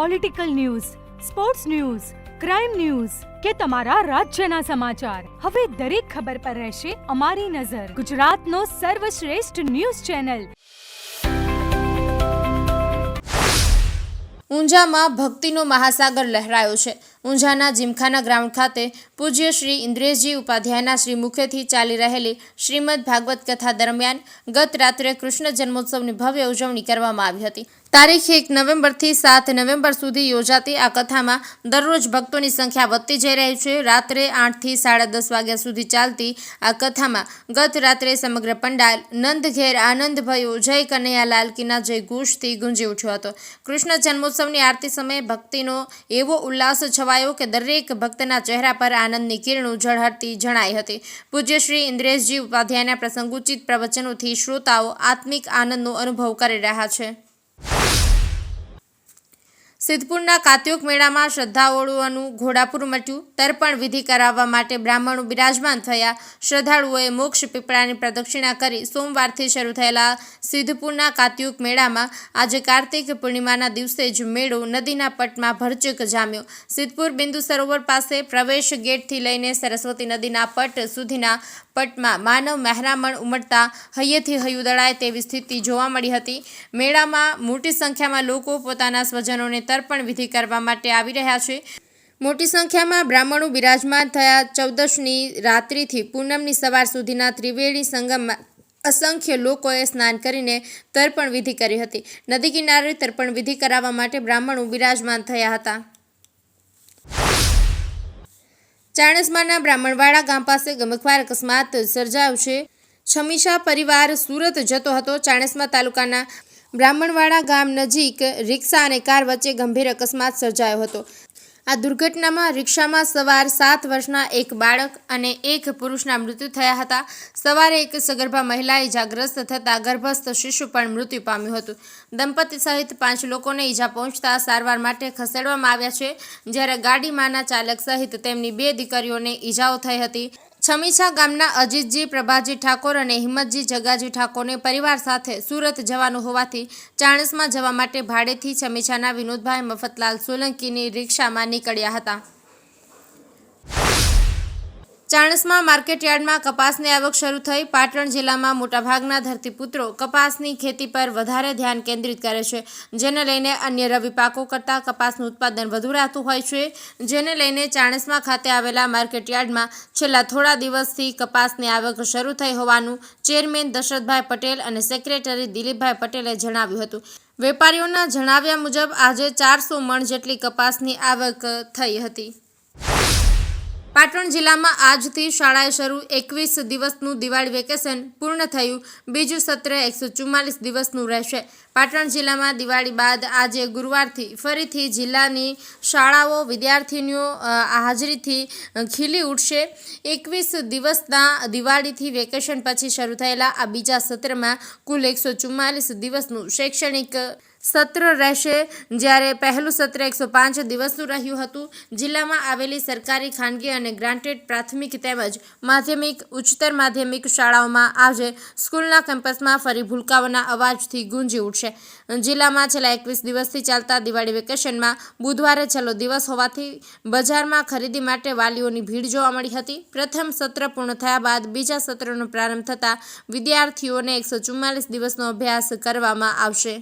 Political news sports news crime news કે તમારા રાજ્યના સમાચાર. હવે દરેક ખબર પર રહેશે અમારી નજર. ગુજરાતનો સર્વશ્રેષ્ઠ ન્યૂઝ ચેનલ. ઊંઝામાં ભક્તિનો મહાસાગર લહેરાયો છે. ઊંઝાના જીમખાના ગ્રાઉન્ડ ખાતે પૂજ્ય શ્રી ઇન્દ્રેશજી ઉપાધ્યાયના શ્રી મુખેથી ચાલી રહેલી શ્રીમદ ભાગવત કથા દરમિયાન ગત રાત્રે કૃષ્ણ જન્મોત્સવની ભવ્ય ઉજવણી કરવામાં આવી હતી. તારીખ એક નવેમ્બરથી સાત નવેમ્બર સુધી યોજાતી આ કથામાં દરરોજ ભક્તોની સંખ્યા વધતી જઈ રહી છે. રાત્રે આઠથી સાડા દસ વાગ્યા સુધી ચાલતી આ કથામાં ગત રાત્રે સમગ્ર પંડાલ, નંદ ઘેર, આનંદ ભયો જય કનૈયાલાલ કીના જય ઘોષથી ગુંજી ઉઠ્યો હતો. કૃષ્ણ જન્મોત્સવની આરતી સમયે ભક્તિનો એવો ઉલ્લાસ છવાયો કે દરેક ભક્તના ચહેરા પર આનંદની કિરણો ઝળહળતી જણાઈ હતી. પૂજ્ય શ્રી ઇન્દ્રેશજી ઉપાધ્યાયના પ્રસંગોચિત પ્રવચનોથી શ્રોતાઓ આત્મિક આનંદનો અનુભવ કરી રહ્યા છે. સિદ્ધપુરના કાત્યોક મેળામાં શ્રદ્ધાળુઓનું ઘોડાપુર મટ્યું તર્પણ વિધિ કરાવવા માટે બ્રાહ્મણો બિરાજમાન થયા. શ્રદ્ધાળુઓએ મોક્ષ પીપળાની પ્રદક્ષિણા કરી સોમવારથી શરૂ થયેલા સિદ્ધપુરના કાત્યુક મેળામાં આજે કાર્તિક પૂર્ણિમાના દિવસે જ મેળો નદીના પટમાં ભરચક જામ્યો. સિદ્ધપુર બિંદુ સરોવર પાસે પ્રવેશ ગેટથી લઈને સરસ્વતી નદીના પટ સુધીના પટમાં માનવ મહેરામણ ઉમટતા હૈયેથી હૈયું દળાય તેવી સ્થિતિ જોવા મળી હતી. મેળામાં મોટી સંખ્યામાં લોકો પોતાના સ્વજનોને તર્પણ વિધિ કરવા માટે આવી રહ્યા છે. મોટી સંખ્યામાં બ્રાહ્મણો બિરાજમાન થયા ચૌદશની રાત્રિથી પૂનમની સવાર સુધીના ત્રિવેણી સંગમમાં અસંખ્ય લોકોએ સ્નાન કરીને તર્પણ વિધિ કરી હતી. નદી કિનારે તર્પણ વિધિ કરાવવા માટે બ્રાહ્મણો બિરાજમાન થયા હતા. ચાણસ્માના બ્રાહ્મણવાડા ગામ પાસે ગમખવાર અકસ્માત સર્જાયો છે છમીશા પરિવાર સુરત જતો હતો. ચાણસમા તાલુકાના બ્રાહ્મણવાડા ગામ નજીક રિક્ષા અને કાર વચ્ચે ગંભીર અકસ્માત સર્જાયો હતો. આ દુર્ઘટનામાં રિક્ષામાં સવાર સાત વર્ષના એક બાળક અને એક પુરુષના મૃત્યુ થયા હતા. સવારે એક સગર્ભા મહિલા ઇજાગ્રસ્ત થતાં ગર્ભસ્થ શિશુ પણ મૃત્યુ પામ્યું હતું. દંપતી સહિત પાંચ લોકોને ઈજા પહોંચતા સારવાર માટે ખસેડવામાં આવ્યા છે, જ્યારે ગાડીમાંના ચાલક સહિત તેમની બે દીકરીઓને ઈજાઓ થઈ હતી. છમીછા ગામના અજીતજી, પ્રભાજી ઠાકોર અને હિંમતજી જગાજી ઠાકોરને પરિવાર સાથે સુરત જવાનું હોવાથી ચાણસમાં જવા માટે ભાડેથી છમીછાના વિનોદભાઈ મફતલાલ સોલંકીની રિક્ષામાં નીકળ્યા હતા. ચાણસમાં માર્કેટયાર્ડમાં કપાસની આવક શરૂ થઈ. પાટણ જિલ્લામાં મોટાભાગના ધરતીપુત્રો કપાસની ખેતી પર વધારે ધ્યાન કેન્દ્રિત કરે છે. જેને લઈને અન્ય રવિ પાકો કરતાં કપાસનું ઉત્પાદન વધુ રહેતું હોય છે. જેને લઈને ચાણસમા ખાતે આવેલા માર્કેટયાર્ડમાં છેલ્લા થોડા દિવસથી કપાસની આવક શરૂ થઈ હોવાનું ચેરમેન દશરથભાઈ પટેલ અને સેક્રેટરી દિલીપભાઈ પટેલે જણાવ્યું હતું. વેપારીઓના જણાવ્યા મુજબ આજે ચારસો મણ જેટલી કપાસની આવક થઈ હતી. પાટણ જિલ્લામાં આજથી શાળાએ શરૂ એકવીસ દિવસનું દિવાળી વેકેશન પૂર્ણ થયું. બીજું સત્ર એકસો ચુમ્માલીસ દિવસનું રહેશે. પાટણ જિલ્લામાં દિવાળી બાદ આજે ગુરુવારથી ફરીથી જિલ્લાની શાળાઓ વિદ્યાર્થીનીઓ હાજરીથી ખીલી ઉઠશે. એકવીસ દિવસના દિવાળીથી વેકેશન પછી શરૂ થયેલા આ બીજા સત્રમાં કુલ એકસો ચુમ્માલીસ દિવસનું શૈક્ષણિક સત્ર રહેશે. જ્યારે પહેલું સત્ર એકસો પાંચ દિવસનું રહ્યું હતું. જિલ્લામાં આવેલી સરકારી ખાનગી અને ગ્રાન્ટેડ પ્રાથમિક તેમજ માધ્યમિક, ઉચ્ચતર માધ્યમિક શાળાઓમાં આજે સ્કૂલના કેમ્પસમાં ફરી ભૂલકાઓના અવાજથી ગુંજી ઉઠશે. જિલ્લામાં છેલ્લા એકવીસ દિવસથી ચાલતા દિવાળી વેકેશનમાં બુધવારે છેલ્લો દિવસ હોવાથી બજારમાં ખરીદી માટે વાલીઓની ભીડ જોવા મળી હતી. પ્રથમ સત્ર પૂર્ણ થયા બાદ બીજા સત્રનો પ્રારંભ થતાં વિદ્યાર્થીઓને એકસો દિવસનો અભ્યાસ કરવામાં આવશે.